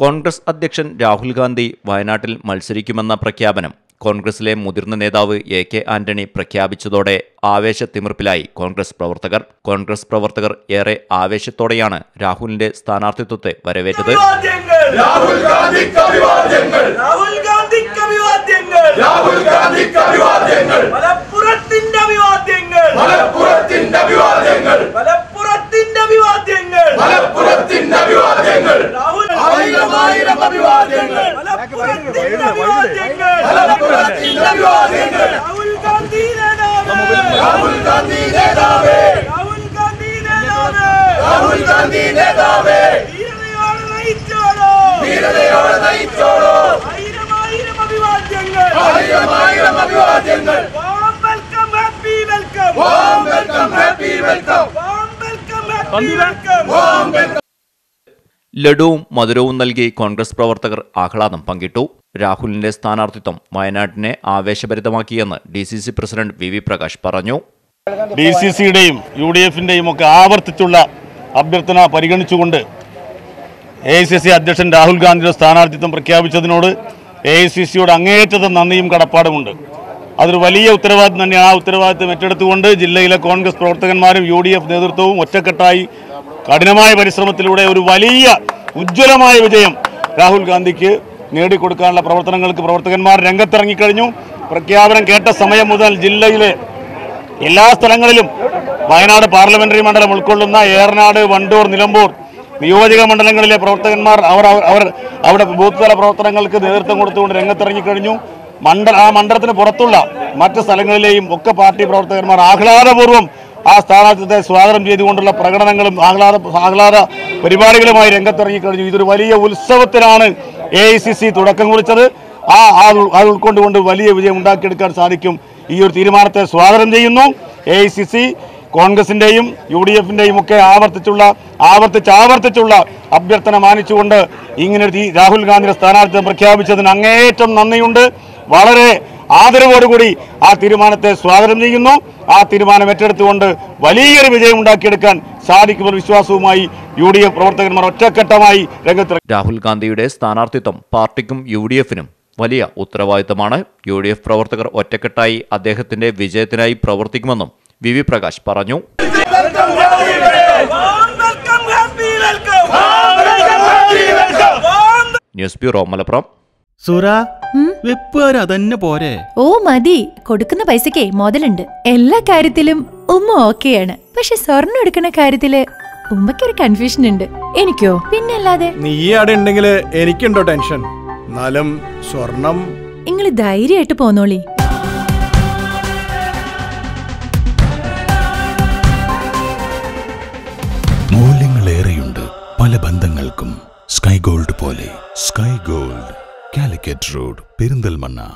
കോൺഗ്രസ് അധ്യക്ഷൻ രാഹുൽ ഗാന്ധി വയനാട്ടിൽ മത്സരിക്കുമെന്ന പ്രഖ്യാപനം കോൺഗ്രസിലെ മുതിർന്ന നേതാവ് എ കെ ആന്റണി പ്രഖ്യാപിച്ചതോടെ ആവേശത്തിമിർപ്പിലായി കോൺഗ്രസ് പ്രവർത്തകർ. കോൺഗ്രസ് പ്രവർത്തകർ ഏറെ ആവേശത്തോടെയാണ് രാഹുലിന്റെ സ്ഥാനാർത്ഥിത്വത്തെ വരവേറ്റത്. രാഹുൽ ഗാന്ധിക്ക് അഭിവാദ്യങ്ങൾ രാഹുൽ ഗാന്ധിക്ക് അഭിവാദ്യങ്ങൾ രാഹുൽ ഗാന്ധിക്ക് അഭിവാദ്യങ്ങൾ മലപ്പുറത്തിന്റെ അഭിവാദ്യങ്ങൾ മലപ്പുറത്തിന്റെ അഭിവാദ്യങ്ങൾ മലപ്പുറത്തിന്റെ അഭിവാദ്യങ്ങൾ മലപ്പുറത്തിന്റെ അഭിവാദ്യങ്ങൾ രാഹുൽ ആയിരം അഭിവാദ്യങ്ങൾ മലപ്പുറത്തിന്റെ അഭിവാദ്യങ്ങൾ മലപ്പുറത്തിന്റെ അഭിവാദ്യങ്ങൾ രാഹുൽ ഗാന്ധി നേതാവ്. രാഹുൽ ഗാന്ധി നേതാവേ. രാഹുൽ ഗാന്ധി നേതാവ് രാഹുൽ ഗാന്ധി നേതാവേ ധീരതയോടെ നയിച്ചോളൂ ധീരതയോടെ നയിച്ചോളൂ ആയിരം ആയിരം അഭിവാദ്യങ്ങൾ ആയിരം ആയിരം അഭിവാദ്യങ്ങൾ welcome happy welcome. Welcome happy welcome welcome happy welcome welcome. ലഡുവും മധുരവും നൽകി കോൺഗ്രസ് പ്രവർത്തകർ ആഹ്ലാദം പങ്കിട്ടു. രാഹുലിന്റെ സ്ഥാനാർത്ഥിത്വം വയനാട്ടിനെ ആവേശഭരിതമാക്കിയെന്ന് D C C president V V Prakash പറഞ്ഞു. ഡി സി സിയുടെയും യു ഡി എഫിന്റെയും ഒക്കെ ആവർത്തിച്ചുള്ള അഭ്യർത്ഥന പരിഗണിച്ചുകൊണ്ട് എ ഐ സി സി അധ്യക്ഷൻ രാഹുൽ ഗാന്ധിയുടെ സ്ഥാനാർത്ഥിത്വം പ്രഖ്യാപിച്ചതിനോട് എ ഐ സി സിയോട് അങ്ങേയറ്റത്തെ നന്ദിയും കടപ്പാടുമുണ്ട്. അതൊരു വലിയ ഉത്തരവാദിത്വം തന്നെയാണ്. ആ ഉത്തരവാദിത്വം ഏറ്റെടുത്തുകൊണ്ട് ജില്ലയിലെ കോൺഗ്രസ് പ്രവർത്തകന്മാരും യു ഡി എഫ് നേതൃത്വവും ഒറ്റക്കെട്ടായി കഠിനമായ പരിശ്രമത്തിലൂടെ ഒരു വലിയ ഉജ്ജ്വലമായ വിജയം രാഹുൽ ഗാന്ധിക്ക് നേടിക്കൊടുക്കാനുള്ള പ്രവർത്തനങ്ങൾക്ക് പ്രവർത്തകന്മാർ രംഗത്തിറങ്ങിക്കഴിഞ്ഞു. പ്രഖ്യാപനം കേട്ട സമയം മുതൽ ജില്ലയിലെ എല്ലാ സ്ഥലങ്ങളിലും വയനാട് പാർലമെന്ററി മണ്ഡലം ഉൾക്കൊള്ളുന്ന ഏറനാട് വണ്ടൂർ നിലമ്പൂർ നിയോജക മണ്ഡലങ്ങളിലെ പ്രവർത്തകന്മാർ അവർ അവർ- അവിടെ ബൂത്ത് തല പ്രവർത്തനങ്ങൾക്ക് നേതൃത്വം കൊടുത്തുകൊണ്ട് രംഗത്തിറങ്ങിക്കഴിഞ്ഞു. മണ്ഡല ആ മണ്ഡലത്തിന് പുറത്തുള്ള മറ്റ് സ്ഥലങ്ങളിലെയും ഒക്കെ പാർട്ടി പ്രവർത്തകന്മാർ ആഹ്ലാദപൂർവം ആ സ്ഥാനാർത്ഥിത്തെ സ്വാഗതം ചെയ്തുകൊണ്ടുള്ള പ്രകടനങ്ങളും ആഹ്ലാദ ആഹ്ലാദ പരിപാടികളുമായി രംഗത്തിറങ്ങിക്കഴിഞ്ഞു. ഇതൊരു വലിയ ഉത്സവത്തിനാണ് എ തുടക്കം കുറിച്ചത്. ആ അത് ഉൾക്കൊണ്ടുകൊണ്ട് വലിയ വിജയം ഉണ്ടാക്കിയെടുക്കാൻ സാധിക്കും. ഈ ഒരു തീരുമാനത്തെ സ്വാഗതം ചെയ്യുന്നു എ ഐ സി സി കോൺഗ്രസിന്റെയും യു ഡി എഫിന്റെയും ഒക്കെ ആവർത്തിച്ചുള്ള ആവർത്തിച്ച് ആവർത്തിച്ചുള്ള അഭ്യർത്ഥന മാനിച്ചുകൊണ്ട് ഇങ്ങനെ രാഹുൽ ഗാന്ധിയുടെ സ്ഥാനാർത്ഥിത്വം പ്രഖ്യാപിച്ചതിന് അങ്ങേയറ്റം നന്ദിയുണ്ട്. വളരെ ആദരവോടുകൂടി ആ തീരുമാനത്തെ സ്വാഗതം ചെയ്യുന്നു. ആ തീരുമാനം ഏറ്റെടുത്തുകൊണ്ട് വലിയൊരു വിജയം ഉണ്ടാക്കിയെടുക്കാൻ സാധിക്കുമെന്ന വിശ്വാസവുമായി യു ഡി എഫ് പ്രവർത്തകന്മാർ ഒറ്റക്കെട്ടമായി രംഗത്ത് രാഹുൽ ഗാന്ധിയുടെ സ്ഥാനാർത്ഥിത്വം പാർട്ടിക്കും യു ഡി എഫിനും വലിയ ഉത്തരവാദിത്തമാണ്. യു ഡി എഫ് പ്രവർത്തകർ ഒറ്റക്കെട്ടായി അദ്ദേഹത്തിന്റെ വിജയത്തിനായി പ്രവർത്തിക്കുമെന്നും വി വി പ്രകാശ് പറഞ്ഞു. News bureau Malappuram. സുറ വെപ്പുകാർ അതന്നെ പോരെ. ഓ മതി. കൊടുക്കുന്ന പൈസക്കേ മുതലുണ്ട്. എല്ലാ കാര്യത്തിലും ഉമ്മ ഓക്കെയാണ്. പക്ഷെ സ്വർണം എടുക്കുന്ന കാര്യത്തിൽ ഉമ്മക്കൊരു കൺഫ്യൂഷൻ ഉണ്ട്. എനിക്കോ? പിന്നല്ലാതെ? നീ അവിടെ ഉണ്ടെങ്കിൽ എനിക്കുണ്ടോ ടെൻഷൻ എന്നാലും സ്വർണം നിങ്ങൾ ധൈര്യമായിട്ട് പോന്നോളി. മൂല്യങ്ങളേറെയുണ്ട് പല ബന്ധങ്ങൾക്കും. സ്കൈ ഗോൾഡ് പോലെ sky gold. Calicut road Perinthalmanna.